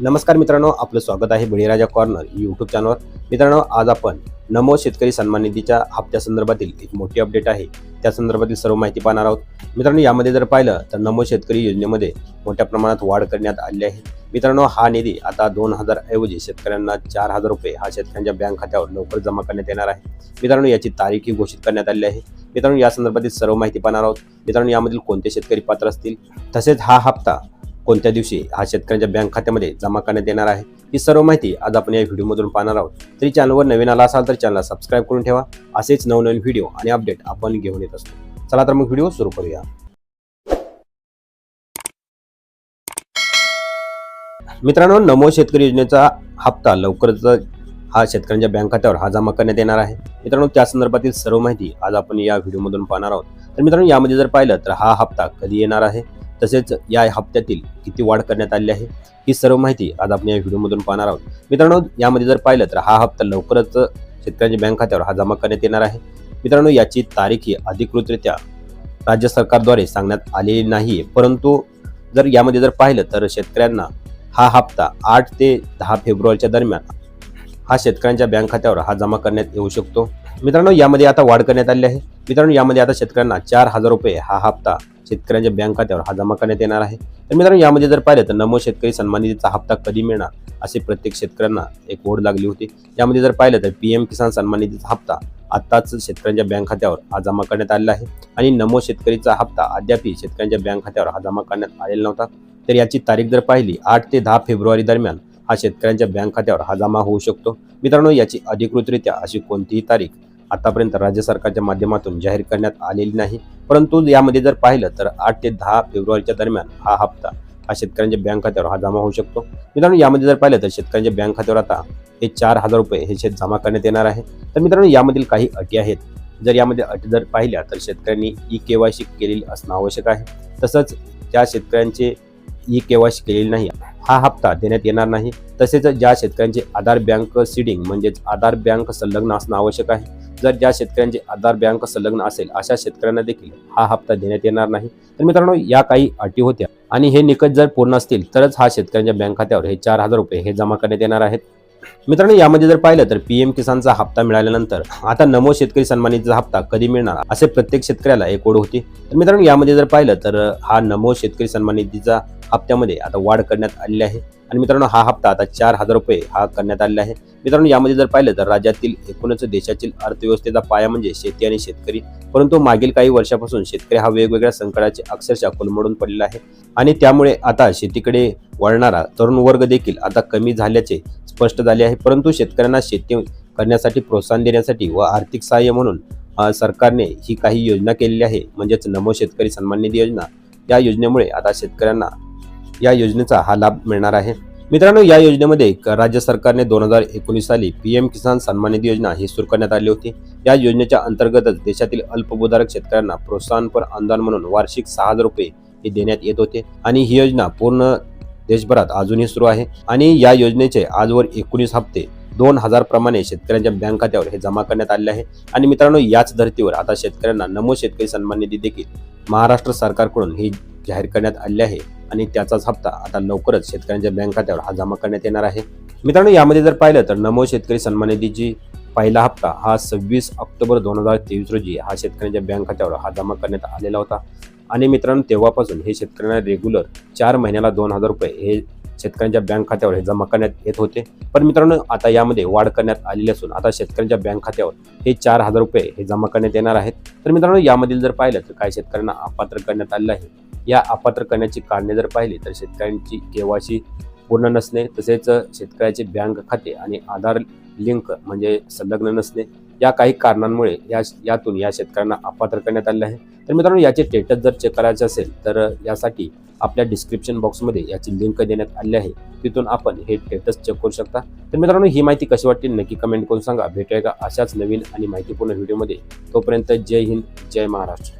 नमस्कार मित्रांनो आपलं स्वागत आहे बळीराजा कॉर्नर यूट्यूब चॅनलवर मित्रांनो आज आपण नमो शेतकरी सन्मान निधीच्या हप्त्यासंदर्भातील एक मोठी अपडेट आहे. त्या संदर्भातील सर्व माहिती पाहणार आहोत. मित्रांनो यामध्ये जर पाहिलं तर नमो शेतकरी योजनेमध्ये मोठ्या प्रमाणात वाढ करण्यात आली आहे. मित्रांनो हा निधी आता दोन हजार ऐवजी शेतकऱ्यांना चार हजार रुपये हा शेतकऱ्यांच्या बँक खात्यावर लवकर जमा करण्यात येणार आहे. मित्रांनो याची तारीखही घोषित करण्यात आली आहे. मित्रांनो या संदर्भातील सर्व माहिती पाहणार आहोत. मित्रांनो यामधील कोणते शेतकरी पात्र असतील? तसेच हा हप्ता कोणत्या दिवशी हा शेतकऱ्यांच्या बँक खात्यामध्ये जमा करण्यात येणार आहे ही सर्व माहिती आज आपण या व्हिडिओमधून पाहणार आहोत. तरी चॅनलवर नवीन आला असाल तर चॅनलला सबस्क्राईब करून ठेवा. असेच नवनवीन व्हिडिओ आणि अपडेट आपण घेऊन येत असतो. चला तर मग व्हिडिओ सुरू करूया. मित्रांनो नमो शेतकरी योजनेचा हप्ता लवकरच हा शेतकऱ्यांच्या बँक खात्यावर हा जमा करण्यात येणार आहे. मित्रांनो त्या संदर्भातील सर्व माहिती आज आपण या व्हिडिओमधून पाहणार आहोत. तर मित्रांनो यामध्ये जर पाहिलं तर हा हप्ता कधी येणार आहे? तसेच या हप्त्यातील किती वाढ करण्यात आली आहे ही सर्व माहिती आज आपण या व्हिडिओमधून पाहणार आहोत. मित्रांनो यामध्ये जर पाहिलं तर हा हप्ता लवकरच शेतकऱ्यांच्या बँक खात्यावर हा जमा करण्यात येणार आहे. मित्रांनो याची तारीख ही अधिकृतरित्या राज्य सरकारद्वारे सांगण्यात आलेली नाही परंतु जर यामध्ये जर पाहिलं तर शेतकऱ्यांना हा हप्ता आठ ते दहा फेब्रुवारीच्या दरम्यान हा शेतकऱ्यांच्या बँक खात्यावर हा जमा करण्यात येऊ शकतो. मित्रांनो यामध्ये आता वाढ करण्यात आली आहे. मित्रांनो यामध्ये आता शेतकऱ्यांना चार हजार रुपये हा हप्ता शेतकऱ्यांच्या बँक खात्यावर हा जमा करण्यात येणार आहे. तर मित्रांनो यामध्ये जर पाहिलं तर नमो शेतकरी सन्मान निधीचा हप्ता कधी मिळणार असे प्रत्येक शेतकऱ्यांना एक ओढ लागली होती. यामध्ये जर पाहिलं तर पी एम किसान सन्मान निधीचा हप्ता आत्ताच शेतकऱ्यांच्या बँक खात्यावर हा जमा करण्यात आलेला आहे. आणि नमो शेतकरीचा हप्ता अद्यापही शेतकऱ्यांच्या बँक खात्यावर हा जमा करण्यात आलेला नव्हता. तर याची तारीख जर पाहिली आठ ते दहा फेब्रुवारी दरम्यान हा शेतकऱ्यांच्या बँक खात्यावर हा जमा होऊ शकतो. मित्रांनो याची अधिकृतरित्या अशी कोणतीही तारीख आतापर्यंत राज्य सरकारच्या माध्यमातून जाहीर करण्यात आलेली नाही. परंतु यामध्ये जर पाहिलं तर आठ ते दहा फेब्रुवारीच्या दरम्यान हा हप्ता हा शेतकऱ्यांच्या बँक खात्यावर हा जमा होऊ शकतो. मित्रांनो यामध्ये जर पाहिलं तर शेतकऱ्यांच्या बँक खात्यावर आता हे चार हजार रुपये हे शेत जमा करण्यात येणार आहे. तर मित्रांनो यामधील काही अटी आहेत. जर यामध्ये अटी जर पाहिल्या तर शेतकऱ्यांनी ई के वाय सी केलेली असणं आवश्यक आहे. तसंच त्या शेतकऱ्यांचे ई के वाय सी केलेली नाही हा हप्ता देण्यात येणार नाही. तसेच ज्या शेतकऱ्यांचे आधार बँक सीडिंग म्हणजेच आधार बँक संलग्न असणं आवश्यक आहे. जर ज्या शेतकऱ्यांचे आधार बँक संलग्न असेल अशा शेतकऱ्यांना देखील हा हप्ता देण्यात येणार नाही. तर मित्रांनो या काही अटी होत्या. आणि हे निकष जर पूर्ण असतील तरच हा शेतकऱ्यांच्या बँक खात्यावर हे चार हजार रुपये हे जमा करण्यात येणार आहेत. मित्रांनो यामध्ये जर पाहिलं तर पी एम किसानचा हप्ता मिळाल्यानंतर आता नमो शेतकरी सन्मानितचा हप्ता कधी मिळणार असे प्रत्येक शेतकऱ्याला एक ओढ होती. तर मित्रांनो यामध्ये जर पाहिलं तर हा नमो शेतकरी सन्मान निधीचा हप्त्यामध्ये आता वाढ करण्यात आलेली आहे. आणि मित्रांनो हा हप्ता आता चार हजार रुपये हा करण्यात आलेला आहे. मित्रांनो यामध्ये जर पाहिलं तर राज्यातील एकूणच देशातील अर्थव्यवस्थेचा पाया म्हणजे शेती आणि शेतकरी. परंतु मागील काही वर्षापासून शेतकरी हा वेगवेगळ्या संकटाचे अक्षरशः कोलमडून पडलेला आहे. आणि त्यामुळे आता शेतीकडे वळणारा तरुण वर्ग देखील आता कमी झाल्याचे स्पष्ट झाले आहे. परंतु शेतकऱ्यांना शेती करण्यासाठी प्रोत्साहन देण्यासाठी व आर्थिक सहाय्य म्हणून सरकारने ही काही योजना केलेली आहे. म्हणजेच नमो शेतकरी सन्मान निधी योजना. या योजनेमुळे आता शेतकऱ्यांना या योजनेचा हा लाभ मिळणार आहे. मित्रांनो या योजनेमध्ये राज्य सरकारने दोन हजार एकोणीस साली पी एम किसान सन्मान निधी योजना ही सुरू करण्यात आली होती. या योजनेच्या अंतर्गतच देशातील अल्पभूधारक शेतकऱ्यांना प्रोत्साहनपर अनुदान म्हणून वार्षिक सहा हजार रुपये हे देण्यात येत होते आणि ही योजना पूर्ण देशभरात अजूनही सुरू आहे आणि या योजनेचे आजवर एकोणीस हप्ते दोन हजार प्रमाणे शेतकऱ्यांच्या बँक खात्यावर हे जमा करण्यात आले आहे. आणि मित्रांनो याच धर्तीवर आता शेतकऱ्यांना नमो शेतकरी सन्मान निधी देखील महाराष्ट्र सरकारकडून ही जाहीर करण्यात आले आहे. आणि त्याचाच हप्ता आता लवकरच शेतकऱ्यांच्या बँक खात्यावर हा जमा करण्यात येणार आहे. मित्रांनो यामध्ये जर पाहिलं तर नमो शेतकरी सन्मान निधीची पहिला हप्ता हा सव्वीस ऑक्टोबर दोन हजार तेवीस रोजी हा शेतकऱ्यांच्या बँक खात्यावर हा जमा करण्यात आलेला होता. आणि मित्रांनो तेव्हापासून हे शेतकऱ्यांना रेग्युलर चार महिन्याला दोन हजार रुपये हे शेतकऱ्यांच्या बँक खात्यावर हे जमा करण्यात येत होते. पण मित्रांनो आता यामध्ये वाढ करण्यात आलेली असून आता शेतकऱ्यांच्या बँक खात्यावर हे चार हजार रुपये हे जमा करण्यात येणार आहेत. तर मित्रांनो यामधील जर पाहिलं तर काही शेतकऱ्यांना अपात्र करण्यात आलेलं आहे. या अपात्र करण्याची कारणे जर पाहिली तर शेतकऱ्यांची केवायसी पूर्ण नसणे तसेच शेतकऱ्याचे बँक खाते आणि आधार लिंक म्हणजे संलग्न नसणे या काही कारणांमुळे या यातून या शेतकऱ्यांना अपात्र करण्यात आले आहे. तर मित्रांनो याचे स्टेटस जर चेक करायचे असेल तर यासाठी आपल्या डिस्क्रिप्शन बॉक्समध्ये याची लिंक देण्यात आली आहे. तिथून आपण हे स्टेटस चेक करू शकता. तर मित्रांनो ही माहिती कशी वाटते नक्की कमेंट करून सांगा. भेटूया का अशाच नवीन आणि माहितीपूर्ण व्हिडिओमध्ये तोपर्यंत जय हिंद जय महाराष्ट्र.